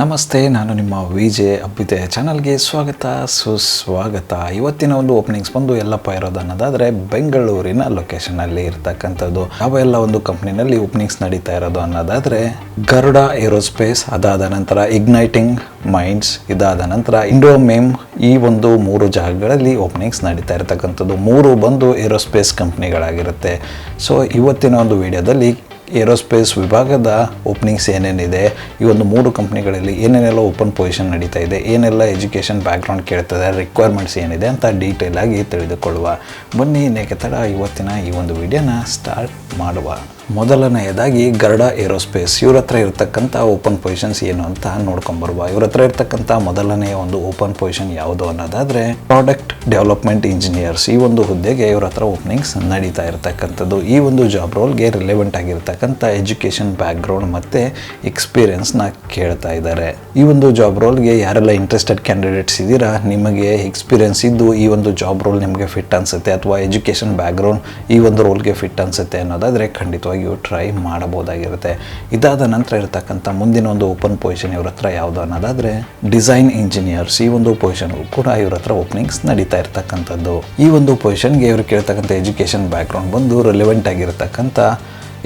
ನಮಸ್ತೆ, ನಾನು ನಿಮ್ಮ ವಿಜೆ ಅಬ್ಬಿದೆ ಚಾನಲ್ಗೆ ಸ್ವಾಗತ, ಸುಸ್ವಾಗತ. ಇವತ್ತಿನ ಒಂದು ಓಪನಿಂಗ್ಸ್ ಬಂದು ಎಲ್ಲಪ್ಪ ಇರೋದು ಅನ್ನೋದಾದರೆ ಬೆಂಗಳೂರಿನ ಲೊಕೇಶನಲ್ಲಿ ಇರ್ತಕ್ಕಂಥದ್ದು. ಯಾವ ಎಲ್ಲ ಒಂದು ಕಂಪ್ನಿನಲ್ಲಿ ಓಪನಿಂಗ್ಸ್ ನಡೀತಾ ಇರೋದು ಅನ್ನೋದಾದರೆ ಗರುಡ ಏರೋಸ್ಪೇಸ್, ಅದಾದ ನಂತರ ಇಗ್ನೈಟಿಂಗ್ ಮೈಂಡ್ಸ್ ಇದಾದ ನಂತರ ಇಂಡೋಮೇಮ್, ಈ ಒಂದು ಮೂರು ಜಾಗಗಳಲ್ಲಿ ಓಪನಿಂಗ್ಸ್ ನಡೀತಾ ಇರತಕ್ಕಂಥದ್ದು. ಮೂರು ಬಂದು ಏರೋಸ್ಪೇಸ್ ಕಂಪ್ನಿಗಳಾಗಿರುತ್ತೆ. ಸೊ, ಇವತ್ತಿನ ಒಂದು ವಿಡಿಯೋದಲ್ಲಿ ಏರೋಸ್ಪೇಸ್ ವಿಭಾಗದ ಓಪನಿಂಗ್ಸ್ ಏನೇನಿದೆ, ಈ ಒಂದು ಮೂರು ಕಂಪ್ನಿಗಳಲ್ಲಿ ಏನೇನೆಲ್ಲ ಓಪನ್ ಪೊಸಿಷನ್ ನಡೀತಾ ಇದೆ, ಏನೆಲ್ಲ ಎಜುಕೇಷನ್ ಬ್ಯಾಕ್ಗ್ರೌಂಡ್ ಕೇಳ್ತದೆ ರಿಕ್ವೈರ್ಮೆಂಟ್ಸ್ ಏನಿದೆ ಅಂತ ಡೀಟೇಲ್ ಆಗಿ ತಿಳಿದುಕೊಳ್ಳುವ. ಬನ್ನಿ ನೇಕೆ ತಡ, ಇವತ್ತಿನ ಈ ಒಂದು ವಿಡಿಯೋನ ಸ್ಟಾರ್ಟ್ ಮಾಡುವ. ಮೊದಲನೆಯದಾಗಿ ಗರ್ಡ ಏರೋಸ್ಪೇಸ್. ಇವ್ರ ಹತ್ರ ಇರತಕ್ಕಂಥ ಓಪನ್ ಪೊಸಿಷನ್ಸ್ ಏನು ಅಂತ ನೋಡ್ಕೊಂಬರುವ. ಇವ್ರ ಹತ್ರ ಇರತಕ್ಕಂಥ ಮೊದಲನೆಯ ಒಂದು ಓಪನ್ ಪೊಸಿಷನ್ ಯಾವುದು ಅನ್ನೋದಾದರೆ ಪ್ರಾಡಕ್ಟ್ ಡೆವಲಪ್ಮೆಂಟ್ ಇಂಜಿನಿಯರ್ಸ್. ಈ ಒಂದು ಹುದ್ದೆಗೆ ಇವ್ರ ಹತ್ರ ಓಪನಿಂಗ್ಸ್ ನಡೀತಾ ಇರತಕ್ಕಂಥದ್ದು. ಈ ಒಂದು ಜಾಬ್ ರೋಲ್ಗೆ ರಿಲೆವೆಂಟ್ ಆಗಿರ್ತಕ್ಕಂಥ ಎಜುಕೇಷನ್ ಬ್ಯಾಕ್ಗ್ರೌಂಡ್ ಮತ್ತು ಎಕ್ಸ್ಪೀರಿಯನ್ಸ್ನ ಕೇಳ್ತಾ ಇದ್ದಾರೆ. ಈ ಒಂದು ಜಾಬ್ ರೋಲ್ಗೆ ಯಾರೆಲ್ಲ ಇಂಟ್ರೆಸ್ಟೆಡ್ ಕ್ಯಾಂಡಿಡೇಟ್ಸ್ ಇದ್ದೀರಾ? ನಿಮಗೆ ಎಕ್ಸ್ಪೀರಿಯನ್ಸ್ ಇದ್ದು ಈ ಒಂದು ಜಾಬ್ ರೋಲ್ ನಿಮಗೆ ಫಿಟ್ ಅನ್ಸುತ್ತೆ? ಅಥವಾ ಎಜುಕೇಷನ್ ಬ್ಯಾಕ್ಗ್ರೌಂಡ್ ಈ ಒಂದು ರೋಲ್ಗೆ ಫಿಟ್ ಅನಿಸುತ್ತೆ ಅನ್ನೋದಾದರೆ ಖಂಡಿತವಾಗಿಯೂ ಟ್ರೈ ಮಾಡಬಹುದಾಗಿರುತ್ತೆ. ಇದಾದ ನಂತರ ಇರತಕ್ಕಂಥ ಮುಂದಿನ ಒಂದು ಓಪನ್ ಪೊಸಿಷನ್ ಇವ್ರ ಹತ್ರ ಯಾವುದು ಅನ್ನೋದಾದರೆ ಡಿಸೈನ್ ಇಂಜಿನಿಯರ್ಸ್ ಈ ಒಂದು ಪೊಸಿಷನ್ಗೂ ಕೂಡ ಇವ್ರ ಹತ್ರ ಓಪನಿಂಗ್ಸ್ ನಡೀತಾ ಇರ್ತಕ್ಕಂಥದ್ದು. ಈ ಒಂದು ಪೊಸಿಷನ್ಗೆ ಇವರು ಕೇಳ್ತಕ್ಕಂಥ ಎಜುಕೇಷನ್ ಬ್ಯಾಕ್ಗ್ರೌಂಡ್ ಬಂದು ರಿಲೆವೆಂಟ್ ಆಗಿರ್ತಕ್ಕಂಥ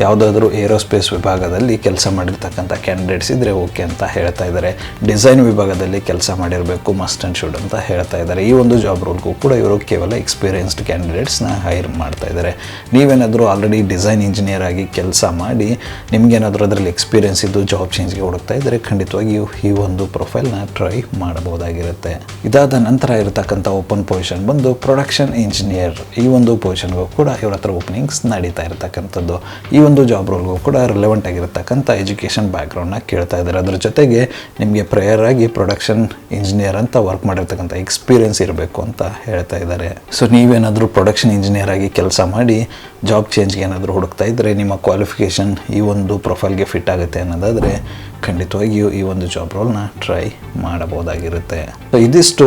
ಯಾವುದಾದ್ರೂ ಏರೋಸ್ಪೇಸ್ ವಿಭಾಗದಲ್ಲಿ ಕೆಲಸ ಮಾಡಿರ್ತಕ್ಕಂಥ ಕ್ಯಾಂಡಿಡೇಟ್ಸ್ ಇದ್ದರೆ ಓಕೆ ಅಂತ ಹೇಳ್ತಾ ಇದ್ದಾರೆ. ಡಿಸೈನ್ ವಿಭಾಗದಲ್ಲಿ ಕೆಲಸ ಮಾಡಿರಬೇಕು ಮಸ್ಟ್ ಆ್ಯಂಡ್ ಶುಡ್ ಅಂತ ಹೇಳ್ತಾ ಇದ್ದಾರೆ. ಈ ಒಂದು ಜಾಬ್ ರೋಲ್ಗೂ ಕೂಡ ಇವರು ಕೇವಲ ಎಕ್ಸ್ಪೀರಿಯನ್ಸ್ಡ್ ಕ್ಯಾಂಡಿಡೇಟ್ಸ್ನ ಹೈರ್ ಮಾಡ್ತಾ ಇದ್ದಾರೆ. ನೀವೇನಾದರೂ ಆಲ್ರೆಡಿ ಡಿಸೈನ್ ಇಂಜಿನಿಯರ್ ಆಗಿ ಕೆಲಸ ಮಾಡಿ, ನಿಮಗೇನಾದರೂ ಅದರಲ್ಲಿ ಎಕ್ಸ್ಪೀರಿಯನ್ಸ್ ಇದ್ದು ಜಾಬ್ ಚೇಂಜ್ಗೆ ಹುಡುಕ್ತಾ ಇದ್ದರೆ ಖಂಡಿತವಾಗಿಯೂ ಈ ಒಂದು ಪ್ರೊಫೈಲ್ನ ಟ್ರೈ ಮಾಡಬಹುದಾಗಿರುತ್ತೆ. ಇದಾದ ನಂತರ ಇರತಕ್ಕಂಥ ಓಪನ್ ಪೊಸಿಷನ್ ಬಂದು ಪ್ರೊಡಕ್ಷನ್ ಇಂಜಿನಿಯರ್ ಈ ಒಂದು ಪೊಸಿಷನ್ಗೂ ಕೂಡ ಇವರ ಹತ್ರ ಓಪನಿಂಗ್ಸ್ ನಡೀತಾ ಇರತಕ್ಕಂಥದ್ದು. ಈ ಒಂದು ಜಾಬ್ ರೋಲ್ಗೂ ಕೂಡ ರಿಲೆವೆಂಟ್ ಆಗಿರತಕ್ಕಂಥ ಎಜುಕೇಷನ್ ಬ್ಯಾಕ್ಗ್ರೌಂಡ್ನ ಕೇಳ್ತಾ ಇದ್ದಾರೆ. ಅದ್ರ ಜೊತೆಗೆ ನಿಮಗೆ ಪ್ರೇಯರ್ ಆಗಿ ಪ್ರೊಡಕ್ಷನ್ ಇಂಜಿನಿಯರ್ ಅಂತ ವರ್ಕ್ ಮಾಡಿರ್ತಕ್ಕಂಥ ಎಕ್ಸ್ಪೀರಿಯನ್ಸ್ ಇರಬೇಕು ಅಂತ ಹೇಳ್ತಾ ಇದ್ದಾರೆ. ಸೊ ನೀವೇನಾದರೂ ಪ್ರೊಡಕ್ಷನ್ ಇಂಜಿನಿಯರ್ ಆಗಿ ಕೆಲಸ ಮಾಡಿ ಜಾಬ್ ಚೇಂಜ್ಗೆ ಏನಾದರೂ ಹುಡುಕ್ತಾ ಇದ್ದರೆ ನಿಮ್ಮ ಕ್ವಾಲಿಫಿಕೇಷನ್ ಈ ಒಂದು ಪ್ರೊಫೈಲ್ಗೆ ಫಿಟ್ ಆಗುತ್ತೆ ಅನ್ನೋದಾದರೆ ಖಂಡಿತವಾಗಿಯೂ ಈ ಒಂದು ಜಾಬ್ ರೋಲ್ನ ಟ್ರೈ ಮಾಡಬಹುದಾಗಿರುತ್ತೆ. ಸೊ ಇದಿಷ್ಟು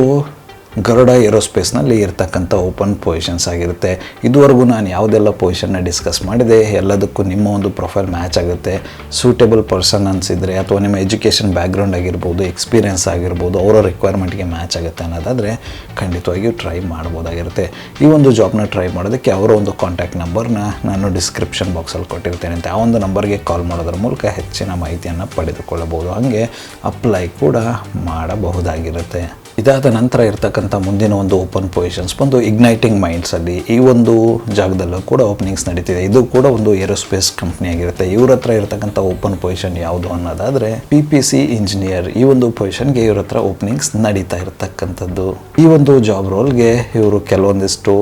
ಗರುಡ ಏರೋಸ್ಪೇಸ್ನಲ್ಲಿ ಇರ್ತಕ್ಕಂಥ ಓಪನ್ ಪೊಸಿಷನ್ಸ್ ಆಗಿರುತ್ತೆ. ಇದುವರೆಗೂ ನಾನು ಯಾವುದೆಲ್ಲ ಪೊಸಿಷನ್ನ ಡಿಸ್ಕಸ್ ಮಾಡಿದೆ, ಎಲ್ಲದಕ್ಕೂ ನಿಮ್ಮ ಒಂದು ಪ್ರೊಫೈಲ್ ಮ್ಯಾಚ್ ಆಗುತ್ತೆ. ಸೂಟೇಬಲ್ ಪರ್ಸನ್ ಅನಿಸಿದರೆ ಅಥವಾ ನಿಮ್ಮ ಎಜುಕೇಷನ್ ಬ್ಯಾಕ್ಗ್ರೌಂಡ್ ಆಗಿರ್ಬೋದು, ಎಕ್ಸ್ಪೀರಿಯನ್ಸ್ ಆಗಿರ್ಬೋದು, ಅವರ ರಿಕ್ವೈರ್ಮೆಂಟ್ಗೆ ಮ್ಯಾಚ್ ಆಗುತ್ತೆ ಅನ್ನೋದಾದರೆ ಖಂಡಿತವಾಗಿಯೂ ಟ್ರೈ ಮಾಡ್ಬೋದಾಗಿರುತ್ತೆ. ಈ ಒಂದು ಜಾಬ್ನ ಟ್ರೈ ಮಾಡೋದಕ್ಕೆ ಅವರ ಒಂದು ಕಾಂಟ್ಯಾಕ್ಟ್ ನಂಬರ್ನ ನಾನು ಡಿಸ್ಕ್ರಿಪ್ಷನ್ ಬಾಕ್ಸಲ್ಲಿ ಕೊಟ್ಟಿರ್ತೇನೆ ಅಂತ. ಆ ಒಂದು ನಂಬರ್ಗೆ ಕಾಲ್ ಮಾಡೋದ್ರ ಮೂಲಕ ಹೆಚ್ಚಿನ ಮಾಹಿತಿಯನ್ನು ಪಡೆದುಕೊಳ್ಳಬಹುದು. ಹಾಗೆ ಅಪ್ಲೈ ಕೂಡ ಮಾಡಬಹುದಾಗಿರುತ್ತೆ. ಇದಾದ ನಂತರ ಇರ್ತಕ್ಕಂಥ ಮುಂದಿನ ಒಂದು ಓಪನ್ ಪೊಸಿಷನ್ಸ್ ಒಂದು ಇಗ್ನೈಟಿಂಗ್ ಮೈಂಡ್ಸಲ್ಲಿ ಈ ಒಂದು ಜಾಗದಲ್ಲೂ ಕೂಡ ಓಪನಿಂಗ್ಸ್ ನಡೀತಿದೆ. ಇದು ಕೂಡ ಒಂದು ಏರೋಸ್ಪೇಸ್ ಕಂಪ್ನಿ ಆಗಿರುತ್ತೆ. ಇವ್ರ ಹತ್ರ ಇರತಕ್ಕಂಥ ಓಪನ್ ಪೊಸಿಷನ್ ಯಾವುದು ಅನ್ನೋದಾದರೆ ಪಿ ಪಿ ಸಿ ಇಂಜಿನಿಯರ್ ಈ ಒಂದು ಪೊಸಿಷನ್ಗೆ ಇವ್ರ ಹತ್ರ ಓಪನಿಂಗ್ಸ್ ನಡೀತಾ ಇರತಕ್ಕಂಥದ್ದು. ಈ ಒಂದು ಜಾಬ್ ರೋಲ್ಗೆ ಇವರು ಕೆಲವೊಂದಿಷ್ಟು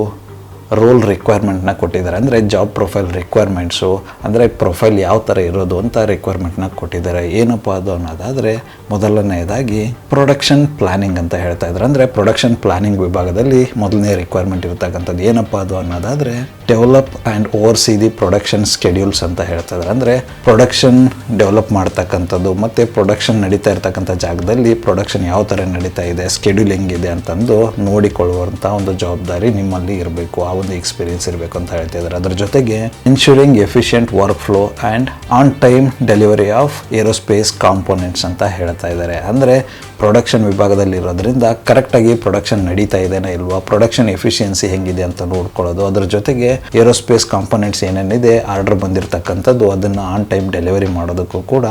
ರೋಲ್ ರಿಕ್ವೈರ್ಮೆಂಟ್ನ ಕೊಟ್ಟಿದ್ದಾರೆ. ಅಂದರೆ ಜಾಬ್ ಪ್ರೊಫೈಲ್ ರಿಕ್ವೈರ್ಮೆಂಟ್ಸು ಅಂದರೆ ಪ್ರೊಫೈಲ್ ಯಾವ ಥರ ಇರೋದು ಅಂತ ರಿಕ್ವೈರ್ಮೆಂಟ್ನ ಕೊಟ್ಟಿದ್ದಾರೆ. ಏನಪ್ಪ ಅದು ಅನ್ನೋದಾದರೆ ಮೊದಲನೆಯದಾಗಿ ಪ್ರೊಡಕ್ಷನ್ ಪ್ಲಾನಿಂಗ್ ಅಂತ ಹೇಳ್ತಾ ಇದ್ದಾರೆ ಅಂದರೆ ಪ್ರೊಡಕ್ಷನ್ ಪ್ಲಾನಿಂಗ್ ವಿಭಾಗದಲ್ಲಿ ಮೊದಲನೇ ರಿಕ್ವೈರ್ಮೆಂಟ್ ಇರ್ತಕ್ಕಂಥದ್ದು ಏನಪ್ಪ ಅದು ಅನ್ನೋದಾದರೆ develop and oversee the production schedules ಅಂತ ಹೇಳ್ತಾ ಇದ್ದಾರೆ ಅಂದರೆ ಪ್ರೊಡಕ್ಷನ್ ಡೆವಲಪ್ ಮಾಡ್ತಕ್ಕಂಥದ್ದು, ಮತ್ತು ಪ್ರೊಡಕ್ಷನ್ ನಡೀತಾ ಇರ್ತಕ್ಕಂಥ ಜಾಗದಲ್ಲಿ ಪ್ರೊಡಕ್ಷನ್ ಯಾವ ಥರ ನಡೀತಾ ಇದೆ ಸ್ಕೆಡ್ಯೂಲ್ ಹೆಂಗಿದೆ ಅಂತಂದು ನೋಡಿಕೊಳ್ಳುವಂಥ ಒಂದು ಜವಾಬ್ದಾರಿ ನಿಮ್ಮಲ್ಲಿ ಇರಬೇಕು, ಆ ಒಂದು ಎಕ್ಸ್ಪೀರಿಯನ್ಸ್ ಇರಬೇಕು ಅಂತ ಹೇಳ್ತಾ ಇದ್ದಾರೆ ಅದರ ಜೊತೆಗೆ ensuring efficient workflow and on time delivery of aerospace components ಅಂತ ಹೇಳ್ತಾ ಇದ್ದಾರೆ ಅಂದರೆ ಪ್ರೊಡಕ್ಷನ್ ವಿಭಾಗದಲ್ಲಿ ಇರೋದ್ರಿಂದ ಕರೆಕ್ಟಾಗಿ ಪ್ರೊಡಕ್ಷನ್ ನಡೀತಾ ಇದೆನಾ ಇಲ್ವಾ? ಪ್ರೊಡಕ್ಷನ್ ಎಫಿಷಿಯನ್ಸಿ ಹೆಂಗಿದೆ ಅಂತ ನೋಡ್ಕೊಳ್ಳೋದು. ಅದರ ಜೊತೆಗೆ ಏರೋಸ್ಪೇಸ್ ಕಾಂಪೊನೆಂಟ್ಸ್ ಏನೇನಿದೆ ಆರ್ಡರ್ ಬಂದಿರತಕ್ಕಂಥದ್ದು, ಅದನ್ನು ಆನ್ ಟೈಮ್ ಡೆಲಿವರಿ ಮಾಡೋದಕ್ಕೂ ಕೂಡ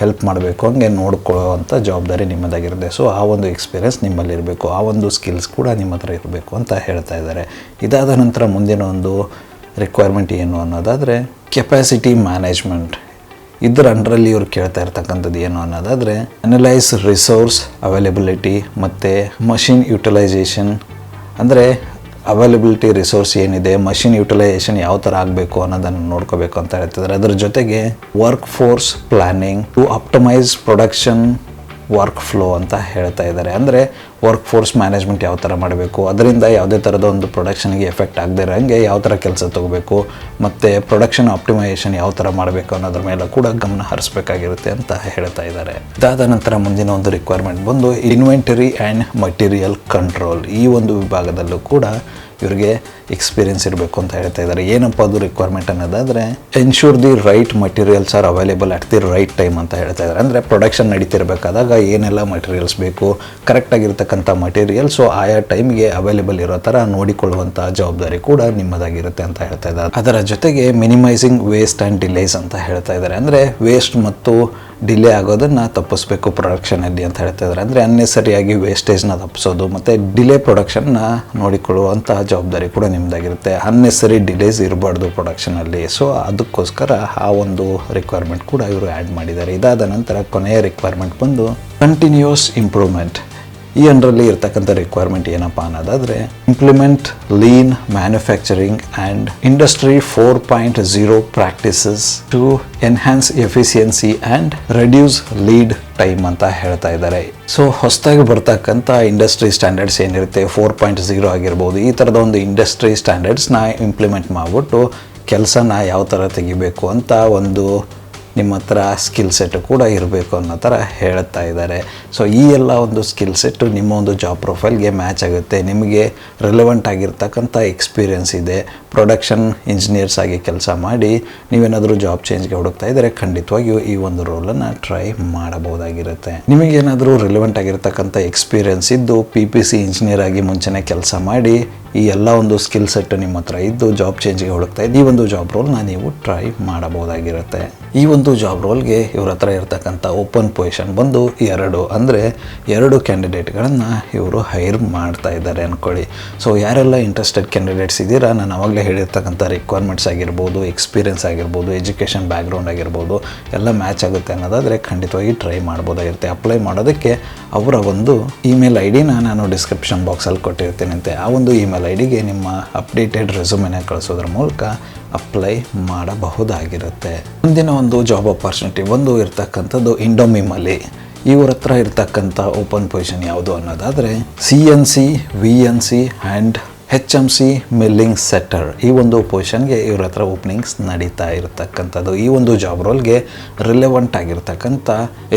ಹೆಲ್ಪ್ ಮಾಡಬೇಕು. ಹಂಗೆ ನೋಡ್ಕೊಳ್ಳೋವಂಥ ಜವಾಬ್ದಾರಿ ನಿಮ್ಮದಾಗಿರುತ್ತೆ. ಸೊ ಆ ಒಂದು ಎಕ್ಸ್ಪೀರಿಯನ್ಸ್ ನಿಮ್ಮಲ್ಲಿ ಇರಬೇಕು. ಆ ಒಂದು ಸ್ಕಿಲ್ಸ್ ಕೂಡ ನಿಮ್ಮ ಹತ್ರ ಇರಬೇಕು ಅಂತ ಹೇಳ್ತಾ ಇದ್ದಾರೆ. ಇದಾದ ನಂತರ ಮುಂದಿನ ಒಂದು ರಿಕ್ವೈರ್ಮೆಂಟ್ ಏನು ಅನ್ನೋದಾದರೆ ಕೆಪಾಸಿಟಿ ಮ್ಯಾನೇಜ್ಮೆಂಟ್ ಇದರ ಅಂಡ್ರಲ್ಲಿ ಇವ್ರು ಕೇಳ್ತಾ ಇರ್ತಕ್ಕಂಥದ್ದು ಏನು ಅನ್ನೋದಾದರೆ ಅನಲೈಸ್ ರಿಸೋರ್ಸ್ ಅವೈಲಬಿಲಿಟಿ ಮತ್ತು ಮಷಿನ್ ಯುಟಿಲೈಸೇಷನ್ ಅಂದರೆ ಅವೈಲಬಿಲಿಟಿ ರಿಸೋರ್ಸ್ ಏನಿದೆ ಮಷಿನ್ ಯುಟಿಲೈಸೇಷನ್ ಯಾವ ಥರ ಆಗಬೇಕು ಅನ್ನೋದನ್ನು ನೋಡ್ಕೋಬೇಕು ಅಂತ ಹೇಳ್ತಿದ್ದಾರೆ ಅದರ ಜೊತೆಗೆ workforce planning to optimise production workflow ಅಂತ ಹೇಳ್ತಾ ಇದ್ದಾರೆ ಅಂದರೆ ವರ್ಕ್ ಫೋರ್ಸ್ ಮ್ಯಾನೇಜ್ಮೆಂಟ್ ಯಾವ ಥರ ಮಾಡಬೇಕು, ಅದರಿಂದ ಯಾವುದೇ ಥರದ ಒಂದು ಪ್ರೊಡಕ್ಷನ್ಗೆ ಎಫೆಕ್ಟ್ ಆಗದೆ ಇರೋಂಗೆ ಯಾವ ಥರ ಕೆಲಸ ತಗೋಬೇಕು, ಮತ್ತು ಪ್ರೊಡಕ್ಷನ್ ಆಪ್ಟಿಮೈಸೇಷನ್ ಯಾವ ಥರ ಮಾಡಬೇಕು ಅನ್ನೋದ್ರ ಮೇಲೆ ಕೂಡ ಗಮನ ಹರಿಸ್ಬೇಕಾಗಿರುತ್ತೆ ಅಂತ ಹೇಳ್ತಾ ಇದ್ದಾರೆ. ಇದಾದ ನಂತರ ಮುಂದಿನ ಒಂದು ರಿಕ್ವೈರ್ಮೆಂಟ್ ಬಂದು ಇನ್ವೆಂಟರಿ ಆ್ಯಂಡ್ ಮಟೀರಿಯಲ್ ಕಂಟ್ರೋಲ್ ಈ ಒಂದು ವಿಭಾಗದಲ್ಲೂ ಕೂಡ ಇವ್ರಿಗೆ ಎಕ್ಸ್ಪೀರಿಯನ್ಸ್ ಇರಬೇಕು ಅಂತ ಹೇಳ್ತಾ ಇದ್ದಾರೆ ಏನಪ್ಪ ಅದು ರಿಕ್ವೈರ್ಮೆಂಟ್ ಅನ್ನೋದಾದರೆ ensure the right materials are available at the right time ಅಂತ ಹೇಳ್ತಾ ಇದ್ದಾರೆ ಅಂದರೆ ಪ್ರೊಡಕ್ಷನ್ ನಡೀತಿರ್ಬೇಕಾದಾಗ ಏನೆಲ್ಲ ಮಟೀರಿಯಲ್ಸ್ ಬೇಕು ಕರೆಕ್ಟಾಗಿರ್ತಕ್ಕಂಥ ಮಟೀರಿಯಲ್ಸು ಆಯಾ ಟೈಮ್ಗೆ ಅವೈಲೇಬಲ್ ಇರೋ ಥರ ನೋಡಿಕೊಳ್ಳುವಂಥ ಜವಾಬ್ದಾರಿ ಕೂಡ ನಿಮ್ಮದಾಗಿರುತ್ತೆ ಅಂತ ಹೇಳ್ತಾ ಇದ್ದಾರೆ ಅದರ ಜೊತೆಗೆ ಮಿನಿಮೈಸಿಂಗ್ ವೇಸ್ಟ್ ಆ್ಯಂಡ್ ಡಿಲೇಸ್ ಅಂತ ಹೇಳ್ತಾ ಇದ್ದಾರೆ ಅಂದರೆ ವೇಸ್ಟ್ ಮತ್ತು ಡಿಲೇ ಆಗೋದನ್ನು ತಪ್ಪಿಸ್ಬೇಕು ಪ್ರೊಡಕ್ಷನಲ್ಲಿ ಅಂತ ಹೇಳ್ತಾ ಇದ್ದಾರೆ ಅಂದರೆ ಅನ್ನೆಸರಿಯಾಗಿ ವೇಸ್ಟೇಜ್ನ ತಪ್ಪಿಸೋದು ಮತ್ತು ಡಿಲೇ ಪ್ರೊಡಕ್ಷನ್ನ ನೋಡಿಕೊಳ್ಳುವಂಥ ಜವಾಬ್ದಾರಿ ಕೂಡ ನಿಮ್ಮದಾಗಿರುತ್ತೆ ಅನ್ನೆಸರಿ ಡಿಲೇಸ್ ಇರಬಾರ್ದು ಪ್ರೊಡಕ್ಷನಲ್ಲಿ ಸೊ ಅದಕ್ಕೋಸ್ಕರ ಆ ಒಂದು ರಿಕ್ವೈರ್ಮೆಂಟ್ ಕೂಡ ಇವರು ಆ್ಯಡ್ ಮಾಡಿದ್ದಾರೆ. ಇದಾದ ನಂತರ ಕೊನೆಯ ರಿಕ್ವೈರ್ಮೆಂಟ್ ಬಂದು ಕಂಟಿನ್ಯೂಸ್ ಇಂಪ್ರೂವ್ಮೆಂಟ್ ಈ ಅಂಡರಲ್ಲಿ ಇರ್ತಕ್ಕಂಥ ರಿಕ್ವೈರ್ಮೆಂಟ್ ಏನಪ್ಪ ಅನ್ನೋದಾದರೆ implement lean manufacturing and industry four point zero practices to enhance efficiency and reduce lead time ಅಂತ ಹೇಳ್ತಾ ಇದ್ದಾರೆ. ಸೊ ಹೊಸದಾಗಿ ಬರ್ತಕ್ಕಂಥ ಇಂಡಸ್ಟ್ರಿ ಸ್ಟ್ಯಾಂಡರ್ಡ್ಸ್ ಏನಿರುತ್ತೆ ಫೋರ್ ಪಾಯಿಂಟ್ ಝೀರೋ ಆಗಿರ್ಬೋದು, ಈ ಥರದ ಒಂದು ಇಂಡಸ್ಟ್ರಿ ಸ್ಟ್ಯಾಂಡರ್ಡ್ಸ್ನ ಇಂಪ್ಲಿಮೆಂಟ್ ಮಾಡಿಬಿಟ್ಟು, ಕೆಲಸನ ಯಾವ ಥರ ತೆಗಿಬೇಕು ಅಂತ ಒಂದು ನಿಮ್ಮ ಹತ್ರ ಸ್ಕಿಲ್ ಸೆಟ್ ಕೂಡ ಇರಬೇಕು ಅನ್ನೋ ಥರ ಹೇಳ್ತಾ ಇದ್ದಾರೆ. ಸೊ ಈ ಎಲ್ಲ ಒಂದು ಸ್ಕಿಲ್ ಸೆಟ್ಟು ನಿಮ್ಮ ಒಂದು ಜಾಬ್ ಪ್ರೊಫೈಲ್ಗೆ ಮ್ಯಾಚ್ ಆಗುತ್ತೆ. ನಿಮಗೆ ರೆಲೆವೆಂಟ್ ಆಗಿರ್ತಕ್ಕಂಥ ಎಕ್ಸ್ಪೀರಿಯನ್ಸ್ ಇದೆ. ಪ್ರೊಡಕ್ಷನ್ ಇಂಜಿನಿಯರ್ಸ್ ಆಗಿ ಕೆಲಸ ಮಾಡಿ ನೀವೇನಾದರೂ ಜಾಬ್ ಚೇಂಜ್ಗೆ ಹುಡುಕ್ತಾ ಇದ್ದರೆ ಖಂಡಿತವಾಗಿಯೂ ಈ ಒಂದು ರೋಲನ್ನು ಟ್ರೈ ಮಾಡಬಹುದಾಗಿರುತ್ತೆ. ನಿಮಗೇನಾದರೂ ರೆಲೆವೆಂಟ್ ಆಗಿರ್ತಕ್ಕಂಥ ಎಕ್ಸ್ಪೀರಿಯನ್ಸ್ ಇದ್ದು ಪಿ ಪಿ ಸಿ ಇಂಜಿನಿಯರ್ ಆಗಿ ಮುಂಚೆನೇ ಕೆಲಸ ಮಾಡಿ ಈ ಎಲ್ಲ ಒಂದು ಸ್ಕಿಲ್ ಸೆಟ್ ನಿಮ್ಮ ಹತ್ರ ಇದ್ದು ಜಾಬ್ ಚೇಂಜ್ಗೆ ಹುಡುಕ್ತಾ ಇದ್ದು, ಈ ಒಂದು ಜಾಬ್ ರೋಲ್ನ ನೀವು ಟ್ರೈ ಮಾಡಬಹುದಾಗಿರುತ್ತೆ. ಈ ಒಂದು ಜಾಬ್ ರೋಲ್ಗೆ ಇವ್ರ ಹತ್ರ ಇರತಕ್ಕಂಥ ಓಪನ್ ಪೊಸಿಷನ್ ಬಂದು ಎರಡು, ಅಂದರೆ ಎರಡು ಕ್ಯಾಂಡಿಡೇಟ್ಗಳನ್ನು ಇವರು ಹೈರ್ ಮಾಡ್ತಾ ಇದ್ದಾರೆ ಅಂದ್ಕೊಳ್ಳಿ ಸೊ ಯಾರೆಲ್ಲ ಇಂಟ್ರೆಸ್ಟೆಡ್ ಕ್ಯಾಂಡಿಡೇಟ್ಸ್ ಇದ್ದೀರಾ, ನಾನು ಅವಾಗಲೇ ಹೇಳಿರ್ತಕ್ಕಂಥ ರಿಕ್ವೈರ್ಮೆಂಟ್ಸ್ ಆಗಿರ್ಬೋದು ಎಕ್ಸ್ಪೀರಿಯನ್ಸ್ ಆಗಿರ್ಬೋದು ಎಜುಕೇಷನ್ ಬ್ಯಾಕ್ಗ್ರೌಂಡ್ ಆಗಿರ್ಬೋದು, ಎಲ್ಲ ಮ್ಯಾಚ್ ಆಗುತ್ತೆ ಅನ್ನೋದಾದರೆ ಖಂಡಿತವಾಗಿ ಟ್ರೈ ಮಾಡ್ಬೋದಾಗಿರುತ್ತೆ ಅಪ್ಲೈ ಮಾಡೋದಕ್ಕೆ ಅವರ ಒಂದು ಇಮೇಲ್ ಐ ಡಿನ ನಾನು ಡಿಸ್ಕ್ರಿಪ್ಷನ್ ಬಾಕ್ಸಲ್ಲಿ ಕೊಟ್ಟಿರ್ತೀನಂತೆ ಆ ಒಂದು ಇಮೇಲ್ ಐ ಡಿಗೆ ನಿಮ್ಮ ಅಪ್ಡೇಟೆಡ್ ರೆಸುಮೆನ ಕಳಿಸೋದ್ರ ಮೂಲಕ ಅಪ್ಲೈ ಮಾಡಬಹುದಾಗಿರುತ್ತೆ. ಮುಂದಿನ ಒಂದು ಜಾಬ್ ಅಪಾರ್ಚುನಿಟಿ ಒಂದು ಇರ್ತಕ್ಕಂಥದ್ದು ಇಂಡೋಮಿಮಲ್ಲಿ ಇವ್ರ ಹತ್ರ ಇರ್ತಕ್ಕಂಥ ಓಪನ್ ಪೊಸಿಷನ್ ಯಾವುದು ಅನ್ನೋದಾದರೆ C N C V N C and H M C milling setter ಈ ಒಂದು ಪೊಸಿಷನ್ಗೆ ಇವ್ರ ಹತ್ರ ಓಪನಿಂಗ್ಸ್ ನಡೀತಾ ಇರತಕ್ಕಂಥದ್ದು. ಈ ಒಂದು ಜಾಬ್ ರೋಲ್ಗೆ ರಿಲೆವೆಂಟ್ ಆಗಿರ್ತಕ್ಕಂಥ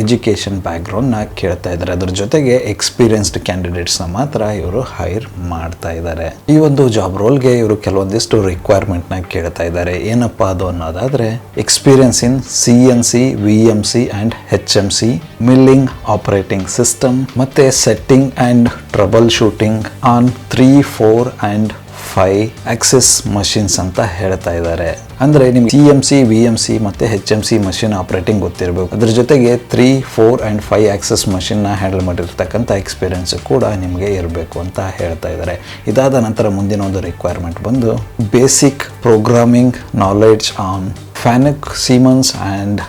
ಎಜುಕೇಷನ್ ಬ್ಯಾಕ್ಗ್ರೌಂಡ್ನ ಕೇಳ್ತಾ ಇದ್ದಾರೆ. ಅದ್ರ ಜೊತೆಗೆ ಎಕ್ಸ್ಪೀರಿಯನ್ಸ್ಡ್ ಕ್ಯಾಂಡಿಡೇಟ್ಸ್ನ ಮಾತ್ರ ಇವರು ಹೈರ್ ಮಾಡ್ತಾ ಇದ್ದಾರೆ. ಈ ಒಂದು ಜಾಬ್ ರೋಲ್ಗೆ ಇವರು ಕೆಲವೊಂದಿಷ್ಟು ರಿಕ್ವೈರ್ಮೆಂಟ್ನ ಕೇಳ್ತಾ ಇದ್ದಾರೆ. ಏನಪ್ಪ ಅದು ಅನ್ನೋದಾದರೆ experience in C N C V M C and H M C milling operating system ಮತ್ತು setting and troubleshooting on three four and five axis machines ಅಂತ ಹೇಳ್ತಾ ಇದ್ದಾರೆ. ಅಂದರೆ ನಿಮ್ಗೆ C M C V M C ಮತ್ತು H M C machine operating ಗೊತ್ತಿರಬೇಕು. ಅದ್ರ ಜೊತೆಗೆ three four and five axes ಮಷಿನ್ನ ಹ್ಯಾಂಡಲ್ ಮಾಡಿರ್ತಕ್ಕಂಥ ಎಕ್ಸ್ಪೀರಿಯನ್ಸ್ ಕೂಡ ನಿಮಗೆ ಇರಬೇಕು ಅಂತ ಹೇಳ್ತಾ ಇದ್ದಾರೆ. ಇದಾದ ನಂತರ ಮುಂದಿನ ಒಂದು ರಿಕ್ವೈರ್ಮೆಂಟ್ ಬಂದು basic programming knowledge on Fanuc Siemens and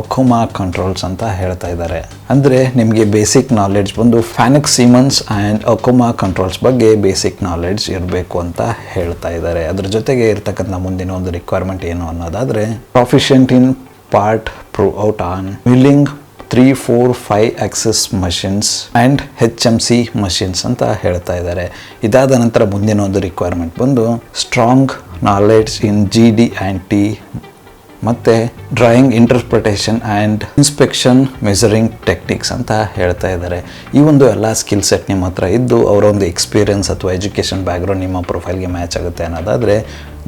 Okuma controls ಅಂತ ಹೇಳ್ತಾ ಇದ್ದಾರೆ. ಅಂದರೆ ನಿಮಗೆ ಬೇಸಿಕ್ ನಾಲೆಡ್ಜ್ ಬಂದು Fanuc Siemens and Okuma controls ಬಗ್ಗೆ ಬೇಸಿಕ್ ನಾಲೆಡ್ಜ್ ಇರಬೇಕು ಅಂತ ಹೇಳ್ತಾ ಇದ್ದಾರೆ. ಅದ್ರ ಜೊತೆಗೆ ಇರ್ತಕ್ಕಂಥ ಮುಂದಿನ ಒಂದು ರಿಕ್ವೈರ್ಮೆಂಟ್ ಏನು ಅನ್ನೋದಾದರೆ proficient in part prove out on milling three four five axes machines and H M C machines ಅಂತ ಹೇಳ್ತಾ ಇದ್ದಾರೆ. ಇದಾದ ನಂತರ ಮುಂದಿನ ಒಂದು ರಿಕ್ವೈರ್ಮೆಂಟ್ ಬಂದು strong knowledge in G D and T ಮತ್ತು drawing interpretation and inspection measuring techniques ಅಂತ ಹೇಳ್ತಾ ಇದ್ದಾರೆ. ಈ ಒಂದು ಎಲ್ಲ ಸ್ಕಿಲ್ ಸೆಟ್ ನಿಮ್ಮ ಹತ್ರ ಇದ್ದು, ಅವರ ಒಂದು ಎಕ್ಸ್ಪೀರಿಯನ್ಸ್ ಅಥವಾ ಎಜುಕೇಷನ್ ಬ್ಯಾಕ್ಗ್ರೌಂಡ್ ನಿಮ್ಮ ಪ್ರೊಫೈಲ್ಗೆ ಮ್ಯಾಚ್ ಆಗುತ್ತೆ ಅನ್ನೋದಾದರೆ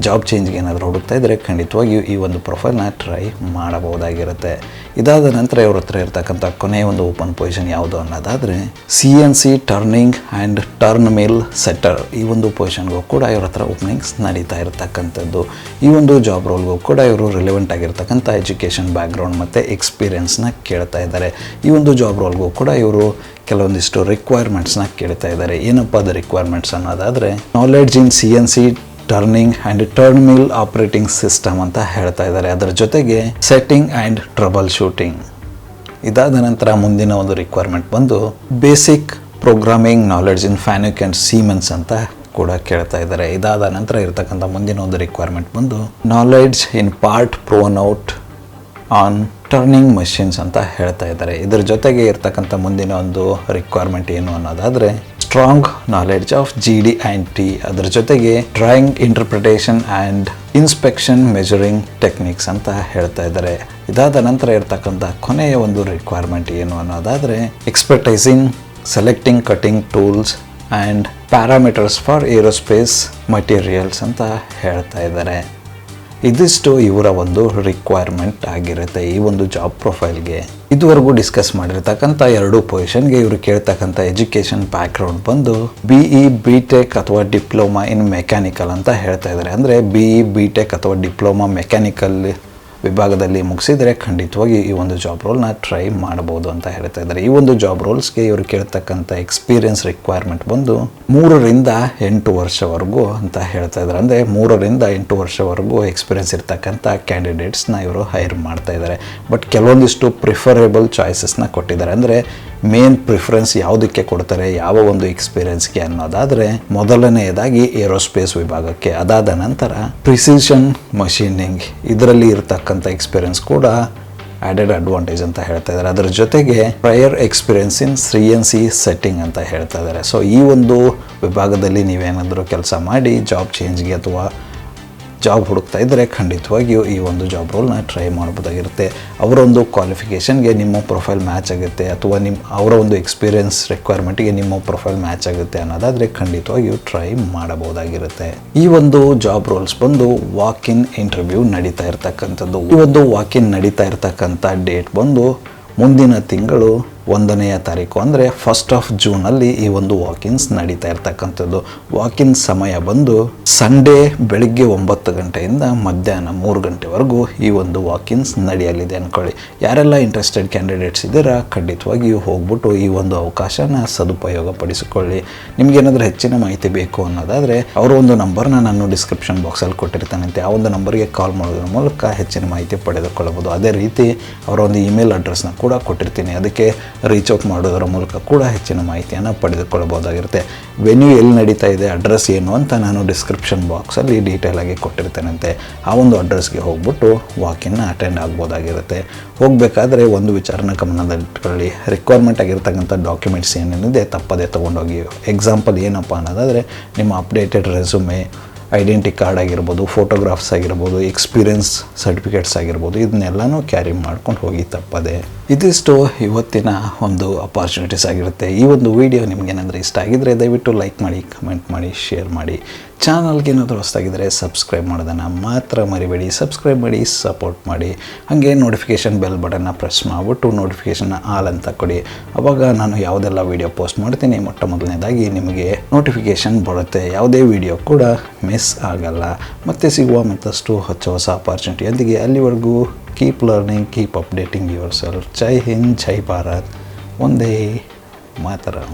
ಜಾಬ್ ಚೇಂಜ್ಗೆ ಏನಾದರೂ ಹುಡುಕ್ತಾ ಇದ್ದರೆ ಖಂಡಿತವಾಗಿಯೂ ಈ ಒಂದು ಪ್ರೊಫೈಲ್ನ ಟ್ರೈ ಮಾಡಬಹುದಾಗಿರುತ್ತೆ. ಇದಾದ ನಂತರ ಇವ್ರ ಹತ್ರ ಇರ್ತಕ್ಕಂಥ ಕೊನೆಯ ಒಂದು ಓಪನ್ ಪೊಸಿಷನ್ ಯಾವುದು ಅನ್ನೋದಾದರೆ C N C turning and turn mill setter ಈ ಒಂದು ಪೊಸಿಷನ್ಗೂ ಕೂಡ ಇವ್ರ ಹತ್ರ ಓಪನಿಂಗ್ಸ್ ನಡೀತಾ ಇರತಕ್ಕಂಥದ್ದು. ಈ ಒಂದು ಜಾಬ್ ರೋಲ್ಗೂ ಕೂಡ ಇವರು ರಿಲೆವೆಂಟ್ ಆಗಿರ್ತಕ್ಕಂಥ ಎಜುಕೇಷನ್ ಬ್ಯಾಕ್ಗ್ರೌಂಡ್ ಮತ್ತು ಎಕ್ಸ್ಪೀರಿಯೆನ್ಸ್ನ ಕೇಳ್ತಾ ಇದ್ದಾರೆ ಈ ಒಂದು ಜಾಬ್ ರೋಲ್ಗೂ ಕೂಡ ಇವರು ಕೆಲವೊಂದಿಷ್ಟು ರಿಕ್ವೈರ್ಮೆಂಟ್ಸ್ನ ಕೇಳ್ತಾ ಇದ್ದಾರೆ ಏನಪ್ಪ ಅದು ರಿಕ್ವೈರ್ಮೆಂಟ್ಸ್ ಅನ್ನೋದಾದರೆ knowledge in C N C turning and turn mill operating system ಅಂತ ಹೇಳ್ತಾ ಇದ್ದಾರೆ. ಅದರ ಜೊತೆಗೆ ಸೆಟ್ಟಿಂಗ್ ಆ್ಯಂಡ್ ಟ್ರಬಲ್ ಶೂಟಿಂಗ್ ಇದಾದ ನಂತರ ಮುಂದಿನ ಒಂದು ರಿಕ್ವೈರ್ಮೆಂಟ್ ಬಂದು basic programming knowledge in Fanuc and Siemens ಅಂತ ಕೂಡ ಕೇಳ್ತಾ ಇದ್ದಾರೆ. ಇದಾದ ನಂತರ ಇರತಕ್ಕಂಥ ಮುಂದಿನ ಒಂದು ರಿಕ್ವೈರ್ಮೆಂಟ್ ಬಂದು knowledge in part prove out on turning machines ಅಂತ ಹೇಳ್ತಾ ಇದ್ದಾರೆ. ಇದರ ಜೊತೆಗೆ ಇರ್ತಕ್ಕಂಥ ಮುಂದಿನ ಒಂದು ರಿಕ್ವೈರ್ಮೆಂಟ್ ಏನು ಅನ್ನೋದಾದರೆ strong knowledge of G D and T ಅದರ ಜೊತೆಗೆ drawing interpretation and inspection measuring techniques ಅಂತ ಹೇಳ್ತಾ ಇದ್ದಾರೆ. ಇದಾದ ನಂತರ ಇರ್ತಕ್ಕಂಥ ಕೊನೆಯ ಒಂದು ರಿಕ್ವೈರ್ಮೆಂಟ್ ಏನು ಅನ್ನೋದಾದರೆ expertising selecting cutting tools and parameters for aerospace materials ಅಂತ ಹೇಳ್ತಾ ಇದ್ದಾರೆ. ಇದಿಷ್ಟು ಇವರ ಒಂದು ರಿಕ್ವೈರ್ಮೆಂಟ್ ಆಗಿರುತ್ತೆ ಈ ಒಂದು ಜಾಬ್ ಪ್ರೊಫೈಲ್ಗೆ ಇದುವರೆಗೂ ಡಿಸ್ಕಸ್ ಮಾಡಿರ್ತಕ್ಕಂಥ ಎರಡು ಪೊಸಿಷನ್ಗೆ ಇವರು ಕೇಳ್ತಕ್ಕಂಥ ಎಜುಕೇಷನ್ ಬ್ಯಾಕ್ಗ್ರೌಂಡ್ ಬಂದು ಬಿ ಇ ಬಿ ಟೆಕ್ ಅಥವಾ ಡಿಪ್ಲೊಮಾ ಇನ್ ಮೆಕ್ಯಾನಿಕಲ್ ಅಂತ ಹೇಳ್ತಾ ಇದ್ದಾರೆ ಅಂದರೆ ಬಿ ಇ ಬಿ ಟೆಕ್ ಅಥವಾ ಡಿಪ್ಲೊಮಾ ಮೆಕ್ಯಾನಿಕಲ್ ವಿಭಾಗದಲ್ಲಿ ಮುಗಿಸಿದರೆ ಖಂಡಿತವಾಗಿ ಈ ಒಂದು ಜಾಬ್ ರೋಲ್ನ ಟ್ರೈ ಮಾಡ್ಬೋದು ಅಂತ ಹೇಳ್ತಾ ಇದ್ದಾರೆ. ಈ ಒಂದು ಜಾಬ್ ರೋಲ್ಸ್ಗೆ ಇವರು ಕೇಳ್ತಕ್ಕಂಥ ಎಕ್ಸ್ಪೀರಿಯನ್ಸ್ ರಿಕ್ವೈರ್ಮೆಂಟ್ ಬಂದು ಮೂರರಿಂದ ಎಂಟು ವರ್ಷವರೆಗೂ ಅಂತ ಹೇಳ್ತಾ ಇದ್ದಾರೆ. ಅಂದರೆ ಮೂರರಿಂದ ಎಂಟು ವರ್ಷವರೆಗೂ ಎಕ್ಸ್ಪೀರಿಯನ್ಸ್ ಇರ್ತಕ್ಕಂಥ ಕ್ಯಾಂಡಿಡೇಟ್ಸ್ನ ಇವರು ಹೈರ್ ಮಾಡ್ತಾ ಇದ್ದಾರೆ. ಬಟ್ ಕೆಲವೊಂದಿಷ್ಟು ಪ್ರಿಫರೇಬಲ್ ಚಾಯ್ಸಸ್ನ ಕೊಟ್ಟಿದ್ದಾರೆ. ಅಂದರೆ ಮೇನ್ ಪ್ರಿಫರೆನ್ಸ್ ಯಾವುದಕ್ಕೆ ಕೊಡ್ತಾರೆ, ಯಾವ ಒಂದು ಎಕ್ಸ್ಪೀರಿಯನ್ಸ್ಗೆ ಅನ್ನೋದಾದರೆ ಮೊದಲನೆಯದಾಗಿ ಏರೋಸ್ಪೇಸ್ ವಿಭಾಗಕ್ಕೆ. ಅದಾದ ನಂತರ ಪ್ರಿಸಿಷನ್ ಮಷೀನಿಂಗ್ ಇದರಲ್ಲಿ ಇರತಕ್ಕಂಥ ಎಕ್ಸ್ಪೀರಿಯನ್ಸ್ ಕೂಡ ಆ್ಯಡೆಡ್ ಅಡ್ವಾಂಟೇಜ್ ಅಂತ ಹೇಳ್ತಾ ಇದ್ದಾರೆ. ಅದರ ಜೊತೆಗೆ prior experience in C N C setting ಅಂತ ಹೇಳ್ತಾ ಇದ್ದಾರೆ. ಸೊ ಈ ಒಂದು ವಿಭಾಗದಲ್ಲಿ ನೀವೇನಾದರೂ ಕೆಲಸ ಮಾಡಿ ಜಾಬ್ ಚೇಂಜ್ಗೆ ಅಥವಾ ಜಾಬ್ ಹುಡುಕ್ತಾ ಇದ್ದರೆ ಖಂಡಿತವಾಗಿಯೂ ಈ ಒಂದು ಜಾಬ್ ರೋಲ್ನ ಟ್ರೈ ಮಾಡ್ಬೋದಾಗಿರುತ್ತೆ. ಅವರೊಂದು ಕ್ವಾಲಿಫಿಕೇಷನ್ಗೆ ನಿಮ್ಮ ಪ್ರೊಫೈಲ್ ಮ್ಯಾಚ್ ಆಗುತ್ತೆ ಅಥವಾ ನಿಮ್ಮ ಅವರ ಒಂದು ಎಕ್ಸ್ಪೀರಿಯನ್ಸ್ ರಿಕ್ವೈರ್ಮೆಂಟ್ಗೆ ನಿಮ್ಮ ಪ್ರೊಫೈಲ್ ಮ್ಯಾಚ್ ಆಗುತ್ತೆ ಅನ್ನೋದಾದರೆ ಖಂಡಿತವಾಗಿಯೂ ಟ್ರೈ ಮಾಡಬಹುದಾಗಿರುತ್ತೆ. ಈ ಒಂದು ಜಾಬ್ ರೋಲ್ಸ್ ಬಂದು ವಾಕ್ ಇನ್ ಇಂಟರ್ವ್ಯೂ ನಡೀತಾ ಇರ್ತಕ್ಕಂಥದ್ದು. ಈ ಒಂದು ವಾಕ್ ಇನ್ ನಡೀತಾ ಇರ್ತಕ್ಕಂಥ ಡೇಟ್ ಬಂದು ಮುಂದಿನ ತಿಂಗಳು ಒಂದನೆಯ ತಾರೀಕು, ಅಂದರೆ ಫಸ್ಟ್ ಆಫ್ ಜೂನಲ್ಲಿ ಈ ಒಂದು ವಾಕಿನ್ಸ್ ನಡೀತಾ ಇರ್ತಕ್ಕಂಥದ್ದು. ವಾಕಿನ್ ಸಮಯ ಬಂದು ಸಂಡೇ ಬೆಳಿಗ್ಗೆ ಒಂಬತ್ತು ಗಂಟೆಯಿಂದ ಮಧ್ಯಾಹ್ನ ಮೂರು ಗಂಟೆವರೆಗೂ ಈ ಒಂದು ವಾಕಿನ್ಸ್ ನಡೆಯಲಿದೆ ಅಂದ್ಕೊಳ್ಳಿ ಯಾರೆಲ್ಲ ಇಂಟ್ರೆಸ್ಟೆಡ್ ಕ್ಯಾಂಡಿಡೇಟ್ಸ್ ಇದ್ದೀರಾ, ಖಂಡಿತವಾಗಿಯೂ ಹೋಗ್ಬಿಟ್ಟು ಈ ಒಂದು ಅವಕಾಶನ ಸದುಪಯೋಗ ಪಡಿಸಿಕೊಳ್ಳಿ. ನಿಮಗೇನಾದರೂ ಹೆಚ್ಚಿನ ಮಾಹಿತಿ ಬೇಕು ಅನ್ನೋದಾದರೆ, ಅವರ ಒಂದು ನಂಬರ್ನ ನಾನು ಡಿಸ್ಕ್ರಿಪ್ಷನ್ ಬಾಕ್ಸಲ್ಲಿ ಕೊಟ್ಟಿರ್ತಾನಂತೆ. ಆ ಒಂದು ನಂಬರ್ಗೆ ಕಾಲ್ ಮಾಡೋದ್ರ ಮೂಲಕ ಹೆಚ್ಚಿನ ಮಾಹಿತಿ ಪಡೆದುಕೊಳ್ಳಬಹುದು. ಅದೇ ರೀತಿ, ಅವರ ಒಂದು ಇಮೇಲ್ ಅಡ್ರೆಸ್ನ ಕೂಡ ಕೊಟ್ಟಿರ್ತೀನಿ. ಅದಕ್ಕೆ ರೀಚ್ ಔಟ್ ಮಾಡೋದರ ಮೂಲಕ ಕೂಡ ಹೆಚ್ಚಿನ ಮಾಹಿತಿಯನ್ನು ಪಡೆದುಕೊಳ್ಳಬಹುದಾಗಿರುತ್ತೆ. ವೆನ್ಯೂ ಎಲ್ಲಿ ನಡೀತಾ ಇದೆ ಅಡ್ರೆಸ್ ಏನು ಅಂತ ನಾನು ಡಿಸ್ಕ್ರಿಪ್ಷನ್ ಬಾಕ್ಸಲ್ಲಿ ಡೀಟೇಲ್ ಆಗಿ ಕೊಟ್ಟಿರ್ತೇನಂತೆ. ಆ ಒಂದು ಅಡ್ರೆಸ್ಗೆ ಹೋಗ್ಬಿಟ್ಟು ವಾಕಿನ್ನ ಅಟೆಂಡ್ ಆಗ್ಬೋದಾಗಿರುತ್ತೆ. ಹೋಗಬೇಕಾದ್ರೆ ಒಂದು ವಿಚಾರನ ಗಮನದಲ್ಲಿಟ್ಕೊಳ್ಳಿ. ರಿಕ್ವೈರ್ಮೆಂಟ್ ಆಗಿರ್ತಕ್ಕಂಥ ಡಾಕ್ಯುಮೆಂಟ್ಸ್ ಏನೇನಿದೆ ತಪ್ಪದೇ ತೊಗೊಂಡೋಗಿ. ಎಕ್ಸಾಂಪಲ್ ಏನಪ್ಪ ಅನ್ನೋದಾದರೆ, ನಿಮ್ಮ ಅಪ್ಡೇಟೆಡ್ ರೆಸುಮೆ ಐಡೆಂಟಿ ಕಾರ್ಡ್ ಆಗಿರ್ಬೋದು ಫೋಟೋಗ್ರಾಫ್ಸ್ ಆಗಿರ್ಬೋದು ಎಕ್ಸ್ಪೀರಿಯನ್ಸ್ ಸರ್ಟಿಫಿಕೇಟ್ಸ್ ಆಗಿರ್ಬೋದು, ಇದನ್ನೆಲ್ಲನೂ ಕ್ಯಾರಿ ಮಾಡ್ಕೊಂಡು ಹೋಗಿ ತಪ್ಪದೆ ಇದಿಷ್ಟು ಇವತ್ತಿನ ಒಂದು ಅಪಾರ್ಚುನಿಟೀಸ್ ಆಗಿರುತ್ತೆ. ಈ ಒಂದು ವಿಡಿಯೋ ನಿಮಗೇನಾದರೂ ಇಷ್ಟ ಆಗಿದ್ದರೆ ದಯವಿಟ್ಟು ಲೈಕ್ ಮಾಡಿ ಕಮೆಂಟ್ ಮಾಡಿ ಶೇರ್ ಮಾಡಿ. ಚಾನಲ್ಗೆ ಏನಾದರೂ ಹೊಸ್ತಾಗಿದ್ದರೆ ಸಬ್ಸ್ಕ್ರೈಬ್ ಮಾಡೋದನ್ನು ಮಾತ್ರ ಮರಿಬೇಡಿ, ಸಬ್ಸ್ಕ್ರೈಬ್ ಮಾಡಿ, ಸಪೋರ್ಟ್ ಮಾಡಿ. ಹಾಗೆ ನೋಟಿಫಿಕೇಷನ್ ಬೆಲ್ ಬಟನ್ನ ಪ್ರೆಸ್ ಮಾಡಿಬಿಟ್ಟು ನೋಟಿಫಿಕೇಷನ್ನ ಆಲ್ ಅಂತ ಕೊಡಿ. ಅವಾಗ ನಾನು ಯಾವುದೆಲ್ಲ ವೀಡಿಯೋ ಪೋಸ್ಟ್ ಮಾಡ್ತೀನಿ ಮೊಟ್ಟ ಮೊದಲನೇದಾಗಿ ನಿಮಗೆ ನೋಟಿಫಿಕೇಷನ್ ಬರುತ್ತೆ. ಯಾವುದೇ ವಿಡಿಯೋ ಕೂಡ ಮಿಸ್ ಆಗಲ್ಲ. ಮತ್ತೆ ಸಿಗುವ ಮತ್ತಷ್ಟು ಹೊಸ ಹೊಸ ಅಪಾರ್ಚುನಿಟಿಯೊಂದಿಗೆ ಅಲ್ಲಿವರೆಗೂ keep learning keep updating yourself ಜೈ ಹಿಂದ್, ಜೈ ಭಾರತ್. ಒಂದೇ ಮಾತರಂ.